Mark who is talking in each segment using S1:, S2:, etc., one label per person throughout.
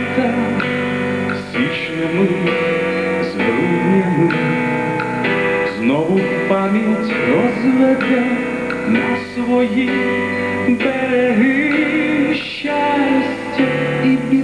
S1: літа, січнями, з знову пам'ять розведе на свої береги щастя і біда,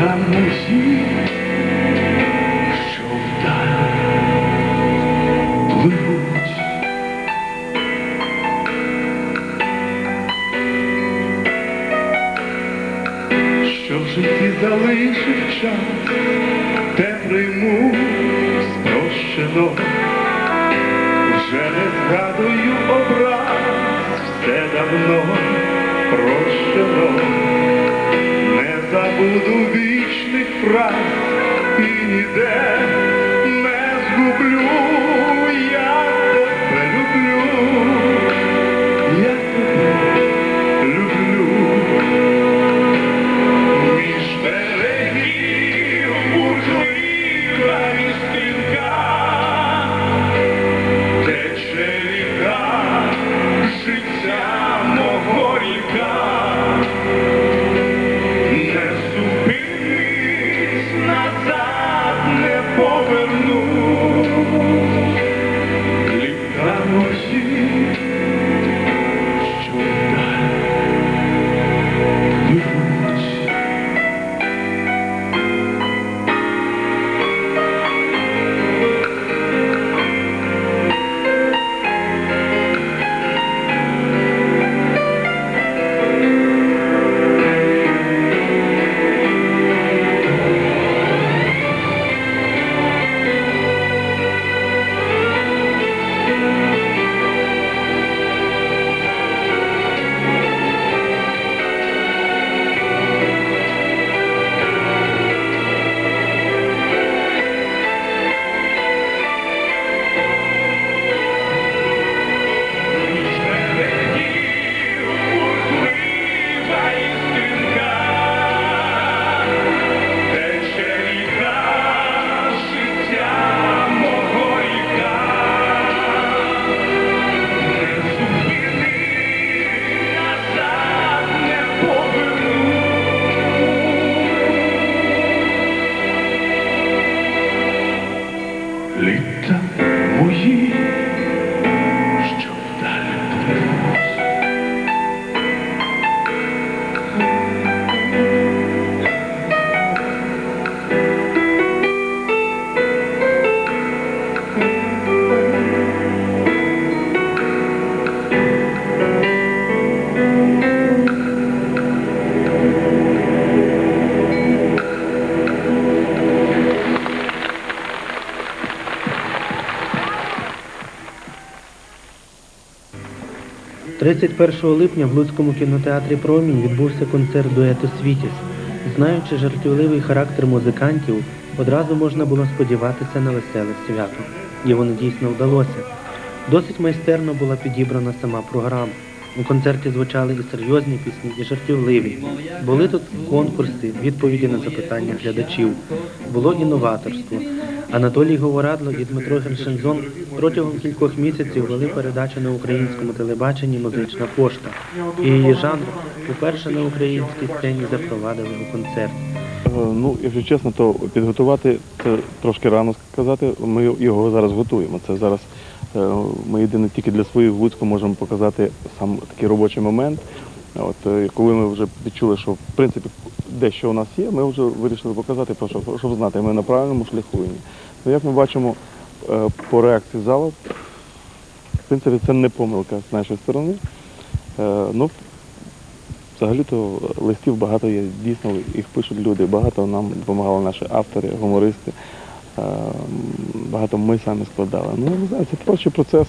S1: літа мої, що вдаль пливуть. Що в житті залишив час, те прийму спрощено, вже не згадую образ, все давно не забуду вічних фраз не
S2: 31 липня в Луцькому кінотеатрі Промінь відбувся концерт дуету Світіс. Знаючи жартівливий характер музикантів, одразу можна було сподіватися на веселе свято. І воно дійсно вдалося. Досить майстерно була підібрана сама програма. У концерті звучали і серйозні пісні, і жартівливі. Були тут конкурси, відповіді на запитання глядачів. Було інноваторство. Анатолій Говорадло і Дмитро Гершензон протягом кількох місяців вели передачу на українському телебаченні Музична пошта. І її жанр уперше на українській сцені запровадили у концерт.
S3: Ну, якщо чесно, то підготувати це трошки рано сказати. Ми його зараз готуємо. Це зараз е, ми єдине тільки для своїх в Луцьку можемо показати сам такий робочий момент. От е, коли ми вже відчули, що в принципі дещо у нас є, ми вже вирішили показати, просто, щоб знати, ми на правильному шляху. Ну, як ми бачимо е, по реакції залу, в принципі, це не помилка з нашої сторони. Е, Ну, Взагалі-то листів багато є, дійсно їх пишуть люди, багато нам допомагали наші автори, гумористи. Багато ми самі складали. Ну, не знаю, це творчий процес.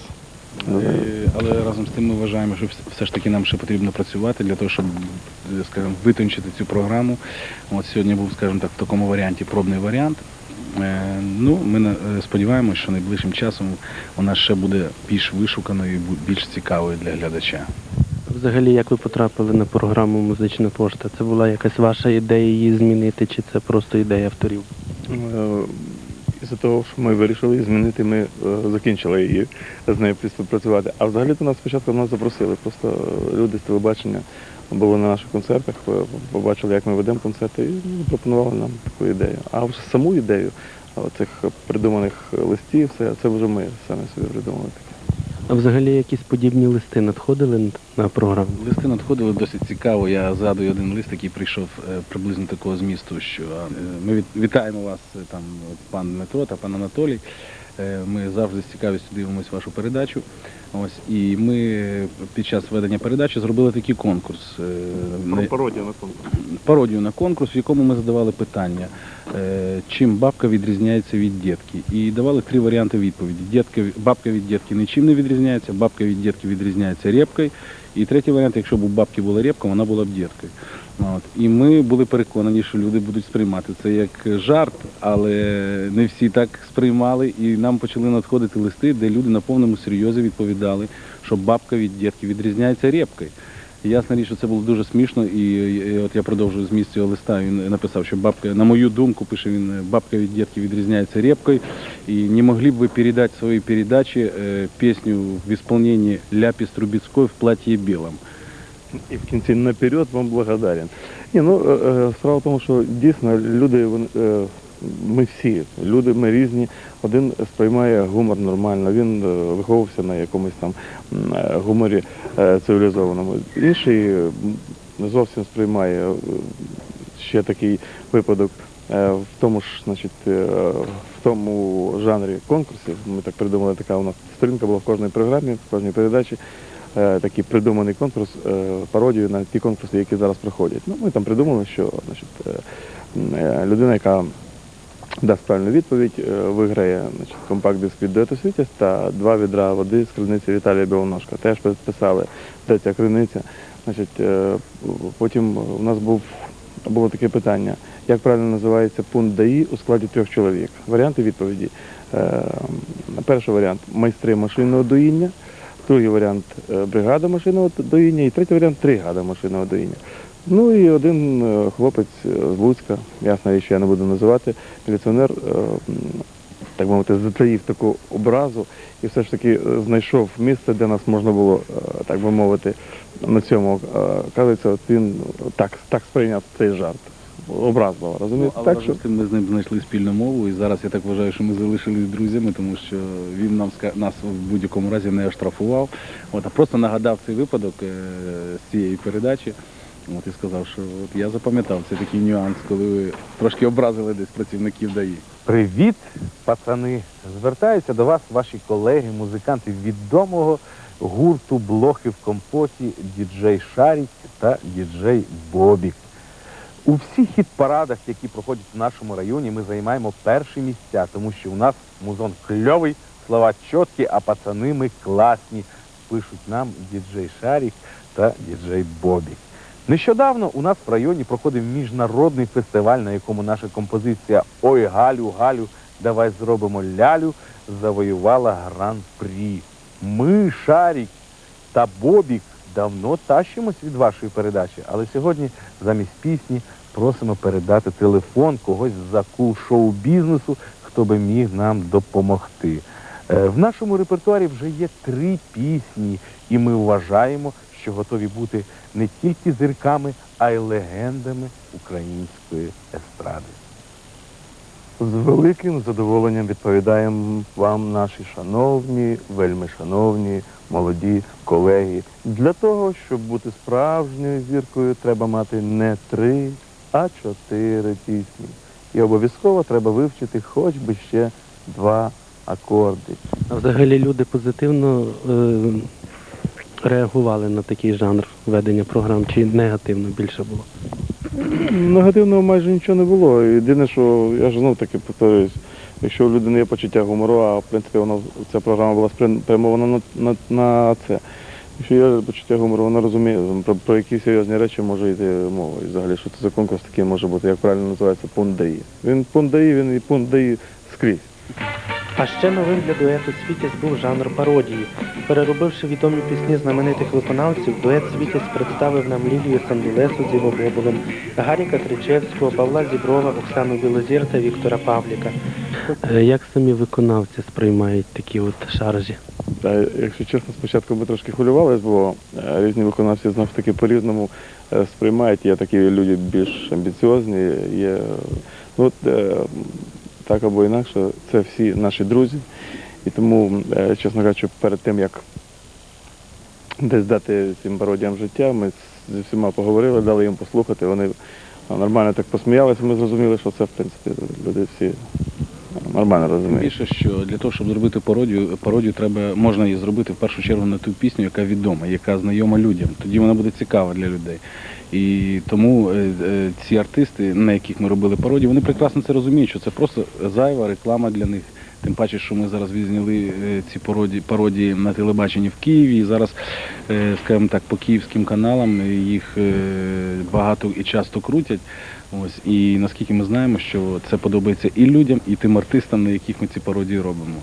S3: Не.
S4: Е, Але разом з тим ми вважаємо, що вс- все ж таки нам ще потрібно працювати для того, щоб, е, скажімо, витончити цю програму. От сьогодні був, скажімо так, в такому варіанті пробний варіант. Е, Ну, ми на- е, сподіваємося, що найближчим часом вона ще буде більш вишуканою і бу- більш цікавою для глядача.
S5: Взагалі, як ви потрапили на програму Музична пошта? Це була якась ваша ідея її змінити, чи це просто ідея авторів?
S3: Е, Із-за того, що ми вирішили її змінити, ми е, закінчили її з нею співпрацювати. А взагалі то нас спочатку нас запросили. Просто е, люди з телебачення були на наших концертах, е, побачили, як ми ведемо концерти, і пропонували нам таку ідею. А саму ідею цих придуманих листів, це вже ми самі собі придумали.
S5: А взагалі якісь подібні листи надходили на програму?
S4: Листи надходили досить цікаво. Я згадую один лист, який прийшов е, приблизно такого змісту, що е, ми вітаємо вас, е, там пан Дмитро та пан Анатолій. Ми завжди з цікавістю дивимося вашу передачу. Ось і ми під час ведення передачі зробили такий конкурс. не-
S3: пародію на конкурс.
S4: пародію на конкурс, в якому ми задавали питання, чим бабка відрізняється від дітки. І давали три варіанти відповіді. Дітка, бабка від дітки нічим не відрізняється, бабка від дітки відрізняється репкою. І третій варіант, якщо б у бабки була репка, вона була б діткою. От. І ми були переконані, що люди будуть сприймати це як жарт, але не всі так сприймали. І нам почали надходити листи, де люди на повному серйозі відповідали, що бабка від дітки відрізняється репкою. І Ясна річ, що це було дуже смішно, і, от я продовжую зміст цього листа. Він написав, що бабка, на мою думку, пише він, бабка від дітки відрізняється репкою. І не могли б ви передати в своїй передачі е, пісню в исполнении Ляпіс Трубецької в платье білому.
S3: І в кінці наперед вам благодарен. Ні, ну е, е, справа в тому, що дійсно люди, е, ми всі, люди, ми різні. Один сприймає гумор нормально, він е, виховувався на якомусь там е, гуморі е, цивілізованому. Інший не зовсім сприймає ще такий випадок. В тому ж, значить, в тому жанрі конкурсів, ми так придумали, така у нас сторінка була в кожній програмі, в кожній передачі такий придуманий конкурс, пародію на ті конкурси, які зараз проходять. Ну, ми там придумали, що значить, людина, яка дасть правильну відповідь, е, виграє значить, компакт-диск від дуету «Світязь» та два відра води з криниці Віталія Білоножка. Теж підписали, де ця криниця. Значить, е, потім у нас був, було таке питання, як правильно називається пункт ДАІ у складі трьох чоловік. Варіанти відповіді. Е, Перший варіант майстри машинного доїння. Другий варіант бригада машинного доїння і третій варіант бригада машинного доїння. Ну і один е, хлопець з Луцька, ясна річ, я не буду називати, міліціонер, е, так би мовити, затаїв таку образу і все ж таки е, знайшов місце, де нас можна було, так би мовити, на цьому кажеться, от він так, так сприйняв цей жарт. Образливо,
S4: Ну,
S3: розумієте?
S4: але
S3: так,
S4: тим ми з ним знайшли спільну мову, і зараз я так вважаю, що ми залишились друзями, тому що він нам нас в будь-якому разі не оштрафував, от, а просто нагадав цей випадок з цієї передачі. От, і сказав, що от я запам'ятав цей такий нюанс, коли ви трошки образили десь працівників ДАІ.
S6: Привіт, пацани! Звертаються до вас ваші колеги, музиканти відомого гурту Блохи в компоті діджей Шарік та діджей Бобік. У всіх хіт-парадах, які проходять в нашому районі, ми займаємо перші місця, тому що у нас музон кльовий, слова чіткі, а пацани ми класні. Пишуть нам діджей Шарік та діджей Бобік. Нещодавно у нас в районі проходив міжнародний фестиваль, на якому наша композиція Ой Галю, Галю, давай зробимо лялю завоювала гран-прі. Ми, Шарік та Бобік, давно тащимось від вашої передачі, але сьогодні замість пісні просимо передати телефон когось з закул шоу-бізнесу, хто би міг нам допомогти. Е, В нашому репертуарі вже є три пісні, і ми вважаємо, що готові бути не тільки зірками, а й легендами української естради.
S3: З великим задоволенням відповідаємо вам, наші шановні, вельми шановні, молоді колеги. Для того, щоб бути справжньою зіркою, треба мати не три, а чотири пісні. І обов'язково треба вивчити хоч би ще два акорди.
S5: А взагалі люди позитивно е, реагували на такий жанр ведення програм, чи негативно більше було?
S3: Негативного майже нічого не було. Єдине, що я ж знов таки повторююсь, Якщо у людини є почуття гумору, а в принципі воно ця програма була спрямована на, на, на це. Якщо є почуття гумору, вона розуміє, про, про які серйозні речі може йти мова. І взагалі, що це за конкурс такий може бути, як правильно називається, пункт ДАІ. Він пункт ДАІ, він і пункт ДАІ скрізь.
S5: А ще новим для дуету Світязь був жанр пародії. Переробивши відомі пісні знаменитих виконавців, дует Світязь представив нам Лілію Сандулесу з Іво Боболем, Гаріка Кричевського, Павла Зіброва, Оксану Білозір та Віктора Павліка. Е, Як самі виконавці сприймають такі от шаржі?
S3: Та, якщо чесно, спочатку ми трошки хвилювалися, бо е, різні виконавці знову ж таки по-різному е, сприймають. Є такі люди більш амбіціозні, є ну, от, так або інакше, це всі наші друзі. І тому, е, чесно кажучи, перед тим як десь дати цим пародіям життя, ми зі всіма поговорили, дали їм послухати. Вони нормально так посміялися, ми зрозуміли, що це в принципі люди всі нормально розуміють.
S4: Більше, що для того, щоб зробити пародію, пародію треба, можна її зробити в першу чергу на ту пісню, яка відома, яка знайома людям. Тоді вона буде цікава для людей. І тому е, е, ці артисти, на яких ми робили пародію, вони прекрасно це розуміють, що це просто зайва реклама для них. Тим паче, що ми зараз відзняли е, ці пародії, пародії на телебаченні в Києві. І зараз, скажімо так, по київським каналам їх багато і часто крутять. Ось і наскільки ми знаємо, що це подобається і людям, і тим артистам, на яких ми ці пародії робимо.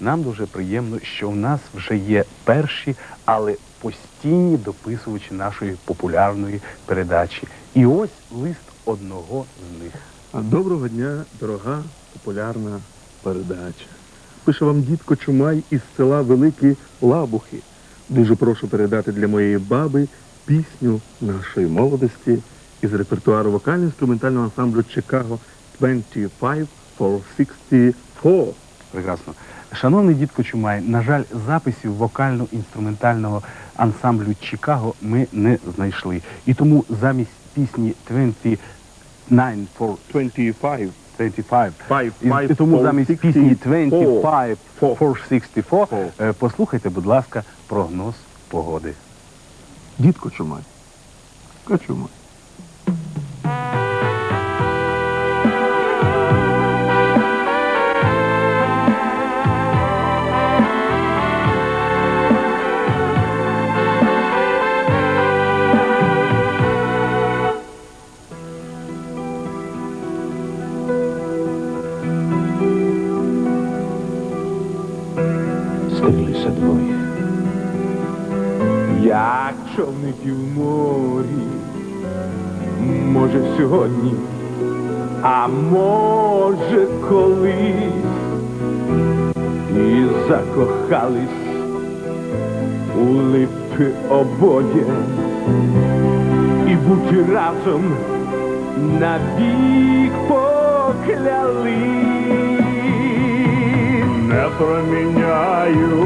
S6: Нам дуже приємно, що в нас вже є перші, але постійні дописувачі нашої популярної передачі. І ось лист одного з них.
S1: Доброго дня, дорога популярна передача. Пише вам дідко Чумай із села Великі Лабухи. Дуже прошу передати для моєї баби пісню нашої молодості із репертуару вокально-інструментального ансамблю Чикаго 25 for 64.
S6: Прекрасно. Шановний дідко Чумай, на жаль, записів вокально-інструментального ансамблю Чикаго ми не знайшли. І тому замість пісні 29 for
S1: 25.
S6: 25
S1: Five, five,
S6: і тому замість
S1: 64.
S6: пісні 25
S1: Four.
S6: for 64
S1: Four.
S6: е, послухайте, будь ласка, прогноз погоди.
S1: Дідко Чумай. Качумай.
S7: Може колись і закохались у липи обоє і бути разом навік поклялись.
S1: Не проміняю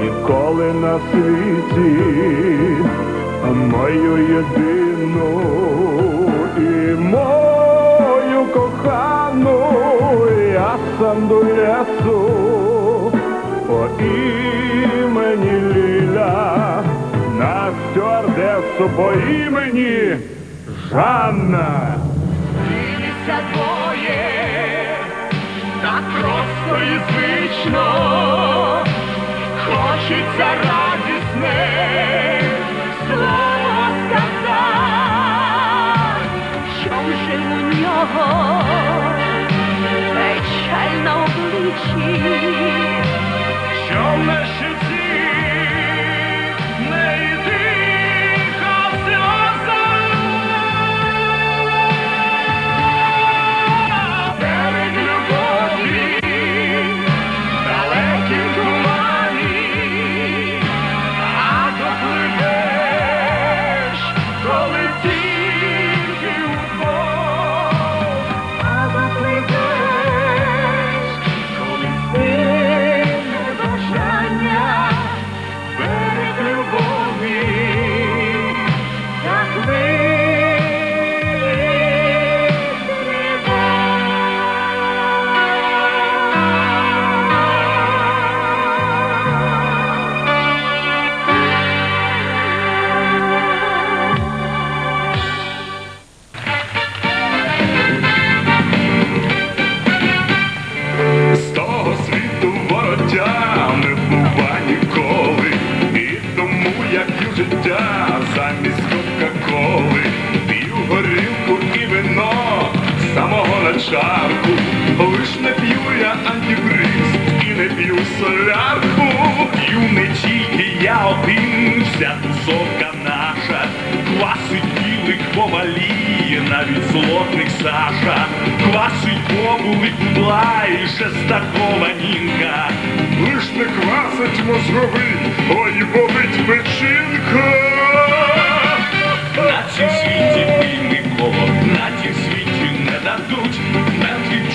S1: ніколи на світі мою єдину і мою кохану я сам до лісу по імені Ліля на стюардесу по імені Жанна.
S8: Дивіться двоє, так просто і звично, хочеться радісне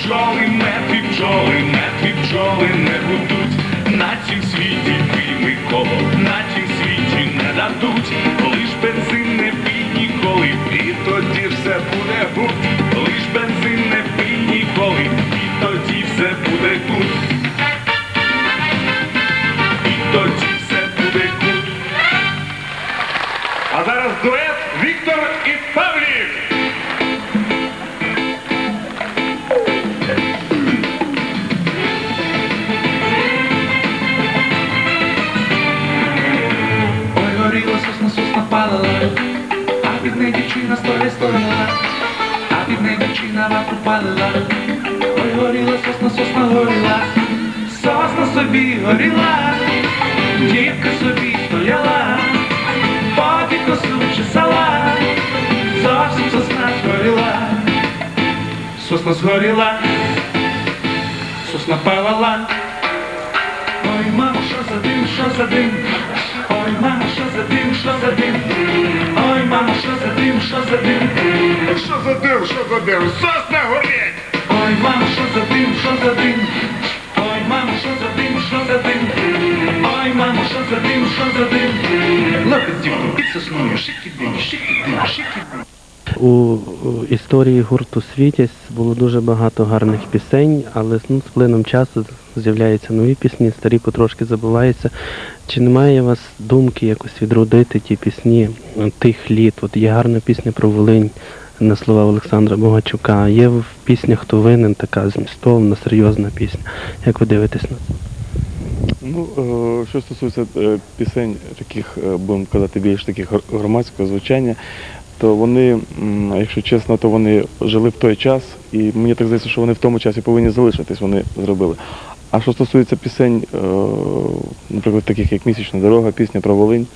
S2: бджоли, мертві бджоли, мертві бджоли не будуть, На цім світі пільний коло, на цім світі не дадуть.
S7: Дівчина. Ой, горіла сосна, сосна горіла, сосна собі горіла, дівка собі стояла, поки косу чесала, зовсім сосна згоріла, сосна згоріла, сосна палала. Ой, мамо, що за дим, що за дим? Ой, мамо, що за дим, що за дим? Дим, що за дим?
S2: Що за дим, що за дим? Сосна горить!
S7: Ой, мамо, що за дим, що за дим? Ой, мамо, що за дим, що за дим? Ой, мамо, що за дим, що за дим? Лопець дівку під сосною, шики дим, шики дим, шики дим.
S5: У, у історії гурту Світязь було дуже багато гарних пісень, але ну, з плином часу з'являються нові пісні, старі потрошки забуваються. Чи немає у вас думки якось відродити ті пісні е, тих літ? От є гарна пісня про Волинь на слова Олександра Богачука. Є в піснях Хто винен така змістовна, серйозна пісня. Як ви дивитесь на це?
S3: Ну, е, що стосується е, пісень, таких, будемо казати, більш таких громадського звучання, то вони, якщо чесно, то вони жили в той час, і мені так здається, що вони в тому часі повинні залишитись, вони зробили. А що стосується пісень, е, наприклад, таких як Місячна дорога, пісня про Волинь,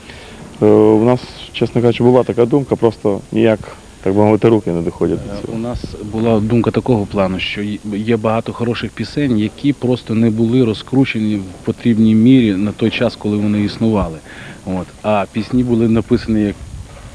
S3: е, у нас, чесно кажучи, була така думка, просто ніяк, так би мовити, руки не доходять до
S4: Е,
S3: цього.
S4: У нас була думка такого плану, що є- є багато хороших пісень, які просто не були розкручені в потрібній мірі на той час, коли вони існували. От. А пісні були написані як.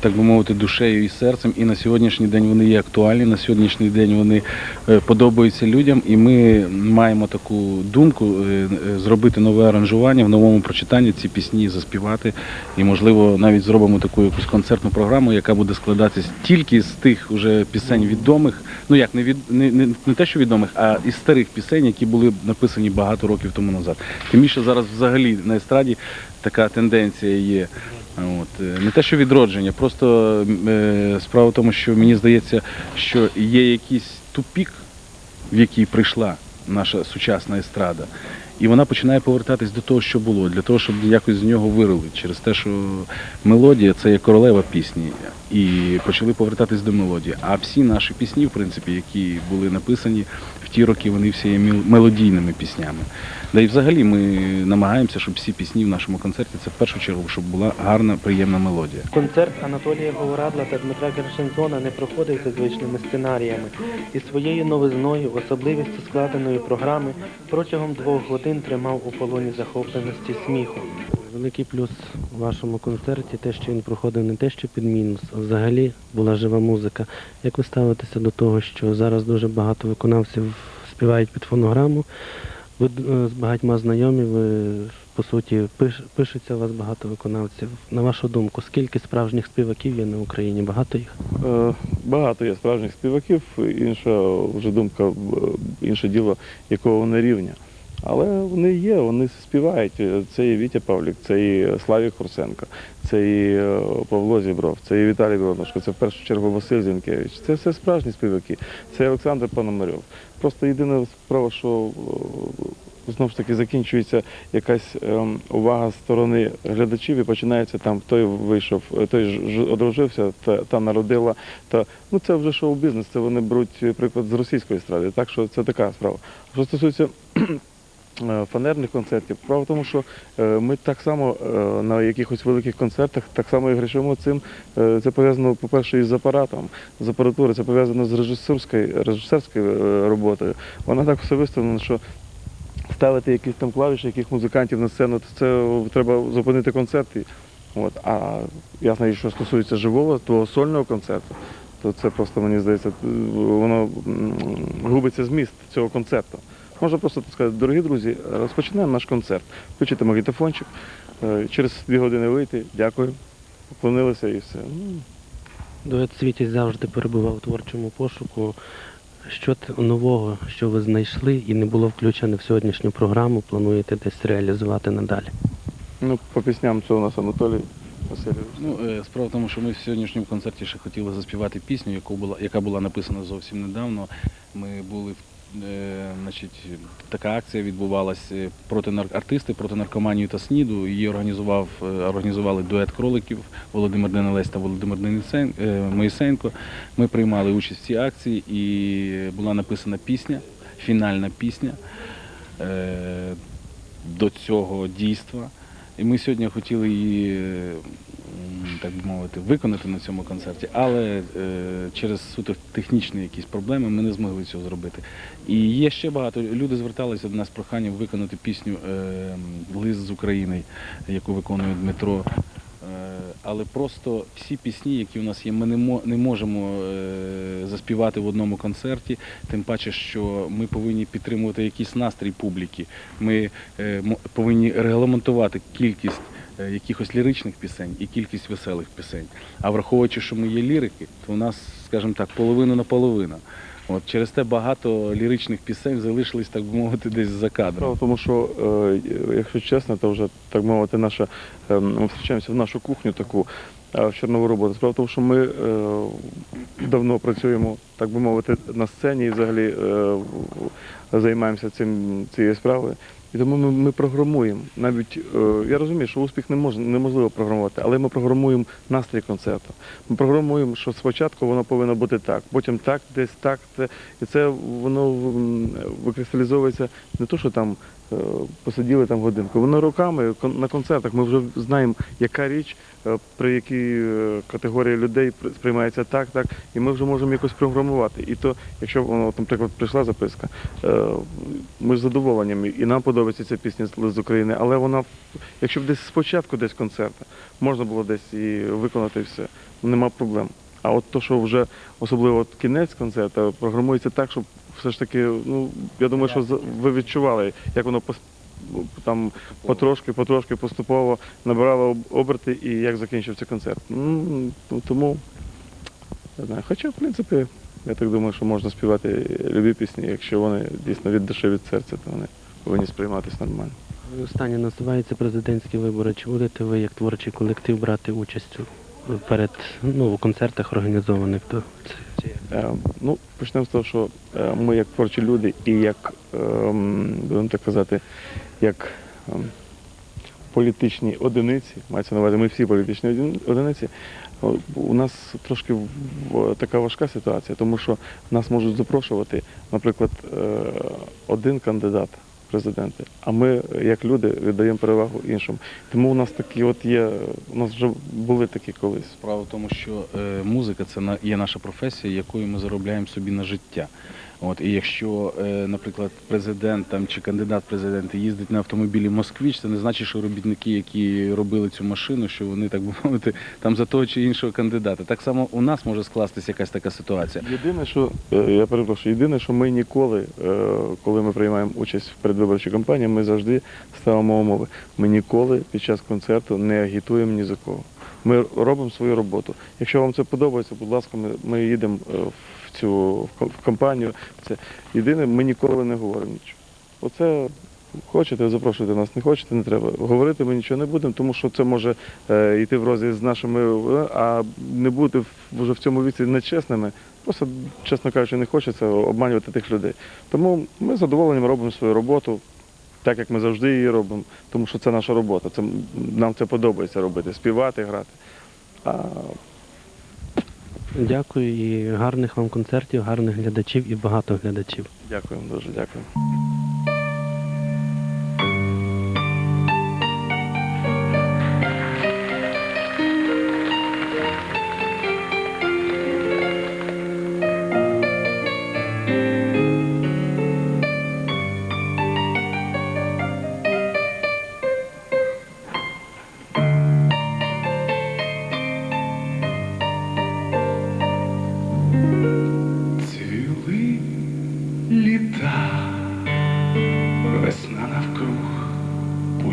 S4: Так би мовити, душею і серцем, і на сьогоднішній день вони є актуальні. На сьогоднішній день вони е, подобаються людям, і ми маємо таку думку е, е, зробити нове аранжування в новому прочитанні ці пісні заспівати. І, можливо, навіть зробимо таку якусь концертну програму, яка буде складатись тільки з тих уже пісень відомих. Ну як не від не, не, не те, що відомих, а із старих пісень, які були написані багато років тому назад. Тим більше зараз взагалі на естраді така тенденція є. От не те, що відродження, просто е, справа в тому, що мені здається, що є якийсь тупік, в який прийшла наша сучасна естрада. І вона починає повертатись до того, що було, для того, щоб якось з нього вирили, через те, що мелодія це є королева пісні, і почали повертатись до мелодії. А всі наші пісні, в принципі, які були написані в ті роки, вони всі є мел- мелодійними піснями. Да і взагалі ми намагаємося, щоб всі пісні в нашому концерті це в першу чергу, щоб була гарна, приємна мелодія.
S5: Концерт Анатолія Говорадла та Дмитра Гершензона не проходив за звичними сценаріями і своєю новизною, особливістю складеної програми протягом двох годин тримав у полоні захопленості сміху. Великий плюс у вашому концерті те, що він проходив не те, що під мінус, а взагалі була жива музика. Як ви ставитеся до того, що зараз дуже багато виконавців співають під фонограму? Ви е, з багатьма знайомі, ви по суті пиш, пишеться у вас багато виконавців. На вашу думку, скільки справжніх співаків є на Україні? Багато їх?
S3: Е, Багато є справжніх співаків, інша вже думка, е, інше діло, якого вони рівня. Але вони є, вони співають. Це і Вітя Павлік, це і Славік Хорсенко, це і Павло Зібров, це і Віталій Білоножко, це в першу чергу Василь Зінкевич. Це все справжні співаки. Це Олександр Пономарьов. Просто єдина справа, що е, знову ж таки закінчується якась ем, увага з сторони глядачів і починається там той вийшов, е, той одружився, та, та народила. Та ну це вже шоу-бізнес. Це вони беруть приклад з російської естради. Так що це така справа. Що стосується е, фанерних концертів. Справа в тому, що е, ми так само е, на якихось великих концертах так само і грішимо цим. Е, Це пов'язано, по-перше, із апаратом, з апаратурою, це пов'язано з режисерською, режисерською е, роботою. Вона так все виставлена, що ставити якісь там клавіші, яких музикантів на сцену, то це треба зупинити концерт. От. А ясно, що стосується живого, того сольного концерту, то це просто, мені здається, воно губиться зміст цього концерту. Можна просто сказати, дорогі друзі, розпочинаємо наш концерт. Включити магнітофончик, е, через дві години вийти, дякую, поклонилися і все. Ну,
S5: Дует Світість завжди перебував у творчому пошуку. Що нового, що ви знайшли і не було включено в сьогоднішню програму, плануєте десь реалізувати надалі?
S3: ну, по пісням це у нас Анатолій.
S4: Ну, е, справа в тому, що ми в сьогоднішньому концерті ще хотіли заспівати пісню, яку була, яка була написана зовсім недавно. Ми були е, значить, така акція відбувалася проти нар... артисти проти наркоманії та СНІДу. Її організував, е, організували дует кроликів Володимир Денелець та Володимир Денисен- е, Моїсенко. Ми приймали участь в цій акції і була написана пісня, фінальна пісня е, до цього дійства. І ми сьогодні хотіли її, так би мовити, виконати на цьому концерті, але е, через суто технічні якісь проблеми ми не змогли цього зробити. І є ще багато. Люди зверталися до нас з проханням виконати пісню е, Лист з України, яку виконує Дмитро. Е, Але просто всі пісні, які у нас є, ми не, мо- не можемо е, заспівати в одному концерті, тим паче, що ми повинні підтримувати якийсь настрій публіки. Ми е, повинні регламентувати кількість якихось ліричних пісень і кількість веселих пісень. А враховуючи, що ми є лірики, то у нас, скажімо так, половина на половину. От через те багато ліричних пісень залишились, так би мовити, десь за кадром.
S3: тому, що, е, якщо чесно, то вже, так мовити, наша, е, ми зустрічаємося в нашу кухню таку, е, в чорнову роботу. Справа тому, що ми е, давно працюємо, так би мовити, на сцені і взагалі займаємося цим, цією справою. І тому ми, ми програмуємо. Навіть е, я розумію, що успіх не мож, неможливо програмувати, але ми програмуємо настрій концерту. Ми програмуємо, що спочатку воно повинно бути так, потім так, десь так. Це, і це воно викристалізовується не то, що там посиділи там годинку. Воно роками на концертах ми вже знаємо, яка річ е, при якій е, категорії людей сприймається так, так, і ми вже можемо якось програмувати. І то, якщо воно, наприклад, прийшла записка, е, ми з задоволенням, і нам подобається ця пісня з України, але вона, якщо б десь спочатку десь концерта, можна було десь і виконати все, нема проблем. А от то, що вже особливо от кінець концерту, програмується так, щоб все ж таки, ну я думаю, що ви відчували, як воно там потрошки, потрошки, поступово набирало оберти і як закінчився концерт. Ну, тому не знаю. Хоча, в принципі, я так думаю, що можна співати любі пісні, якщо вони дійсно від душі, від серця, то вони повинні сприйматися нормально.
S5: Останнє називається президентські вибори. Чи будете ви як творчий колектив брати участь у- перед ну, у концертах організованих ці-
S3: Е, Ну, почнемо з того, що е, ми як творчі люди і як, ем, будемо так казати, як ем, політичні одиниці, мається на увазі, ми всі політичні одиниці, у нас трошки така важка ситуація, тому що нас можуть запрошувати, наприклад, е, один кандидат президенти, а ми, як люди, віддаємо перевагу іншим. Тому у нас такі от є, у нас вже були такі колись.
S4: Справа в тому, що е, музика це є наша професія, якою ми заробляємо собі на життя. От, і якщо, е, наприклад, президент там, чи кандидат в президенти їздить на автомобілі Москвіч, це не значить, що робітники, які робили цю машину, що вони, так би мовити, там за того чи іншого кандидата. Так само у нас може скластися якась така ситуація.
S3: Єдине, що е, я перепрошую, єдине, що ми ніколи, е, коли ми приймаємо участь в передвиборчій кампанії, ми завжди ставимо умови. Ми ніколи під час концерту не агітуємо ні за кого. Ми робимо свою роботу. Якщо вам це подобається, будь ласка, ми, ми їдемо в цю в ком- в кампанію. Це єдине, ми ніколи не говоримо нічого. Оце хочете, запрошуйте нас, не хочете, не треба. Говорити ми нічого не будемо, тому що це може е, йти в розріз з нашими, а не бути вже в цьому віці нечесними. Просто, чесно кажучи, не хочеться обманювати тих людей. Тому ми з задоволенням робимо свою роботу, так як ми завжди її робимо, тому що це наша робота. Це, нам це подобається робити, співати, грати. А
S5: Дякую і гарних вам концертів, гарних глядачів і багато глядачів.
S3: дякуємо дуже, дякую.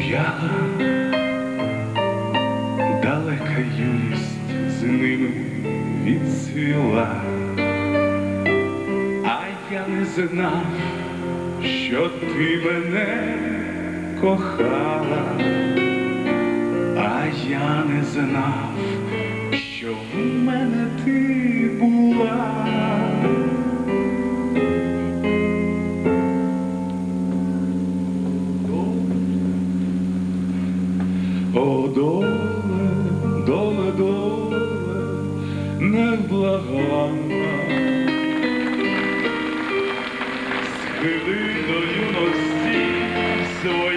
S1: Ув'яла далека юність з ними відсвіла, а я не знав, що ти мене кохала, а я не знав, що в мене ти. Невблаганна, схили до юності своє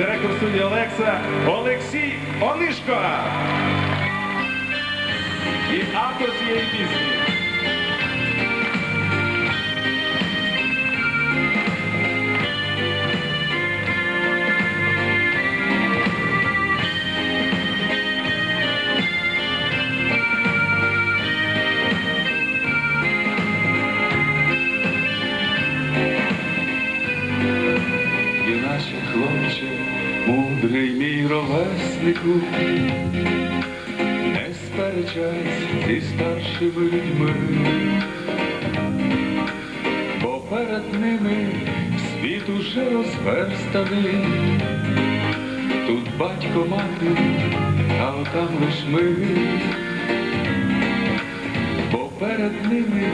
S1: директор студії Олекса Олексій Онишко. І автор цієї пісні. Розверстаний. Тут батько мати, а отам лиш ми, бо ними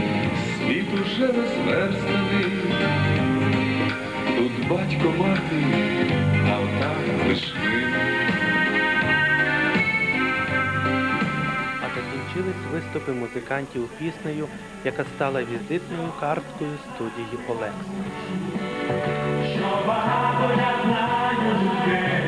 S1: світ уже розверстаний. Тут батько мати, а отам лиш ми.
S2: Закінчились виступи музикантів піснею, яка стала візитною карткою студії Олекс.
S1: Багато я знаю,